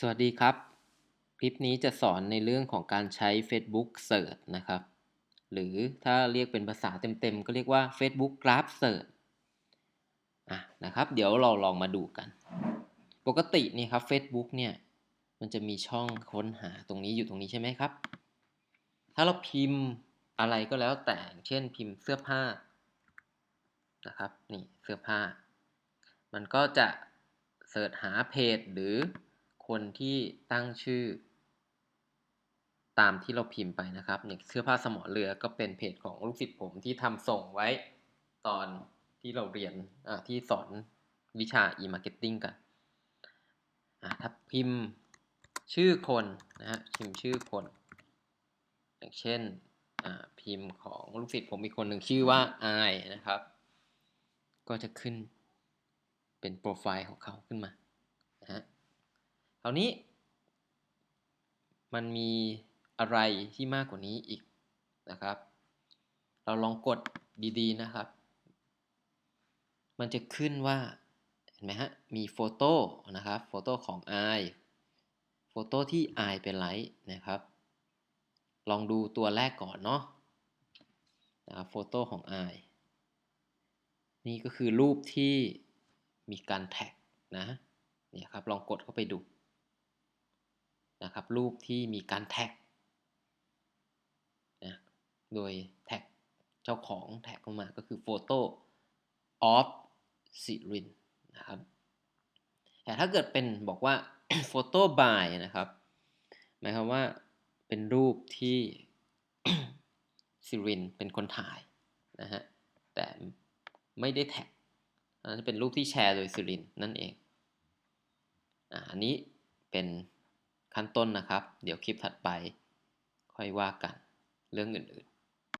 สวัสดีครับ คลิปนี้จะสอนในเรื่องของการใช้ Facebook Search นะครับ หรือถ้าเรียกเป็นภาษาเต็มๆ ก็เรียกว่า Facebook Graph Search อะนะครับ เดี๋ยวเราลองมาดูกัน ปกตินี่ครับ Facebook เนี่ย มันจะมีช่องค้นหาตรงนี้อยู่ตรงนี้ใช่ไหมครับ ถ้าเราพิมพ์อะไรก็แล้วแต่เช่นพิมพ์เสื้อผ้านะครับนี่เสื้อผ้า มันก็จะเสิร์ชหาเพจหรือ คนที่ตั้งชื่อ ตามที่เราพิมพ์ไปนะครับอย่างเสื้อผ้าสมอเรือก็เป็นเพจของลูกศิษย์ผมที่ทำส่งไว้ตอนที่เราเรียนที่สอนวิชา e-marketing กันถ้าพิมพ์ชื่อคนนะฮะพิมพ์ชื่อคน อย่างเช่นพิมพ์ของลูกศิษย์ผมอีกคนหนึ่งชื่อว่าไอนะครับ ก็จะขึ้นเป็นโปรไฟล์ของเขาขึ้นมา ราวนี้ มันมีอะไรที่มากกว่านี้อีกนะครับ เราลองกดดีๆนะครับ มันจะขึ้นว่าเห็นไหมฮะ มีโฟโต้นะครับ โฟโต้ของไอโฟโต้ที่ไอเป็นไลค์นะครับ ลองดูตัวแรกก่อนเนาะนะครับโฟโต้ของไอนี่ก็คือรูปที่มีการแท็กนะ เนี่ยครับ ลองกดเข้าไปดู นะครับ รูปที่มีการแท็กนะโดยแท็กเจ้าของแท็กเข้ามาก็คือ photo of สิรินนะครับแต่ถ้าเกิดเป็นบอกว่า photo by นะครับหมายความว่าเป็นรูปที่สิรินเป็นคนถ่ายนะฮะแต่ไม่ได้แท็กอันนั้นเป็นรูปที่แชร์โดยสิรินนั่นเองอันนี้เป็น ขั้นต้นนะครับ เดี๋ยวคลิปถัดไป ค่อยว่ากันเรื่องอื่นๆ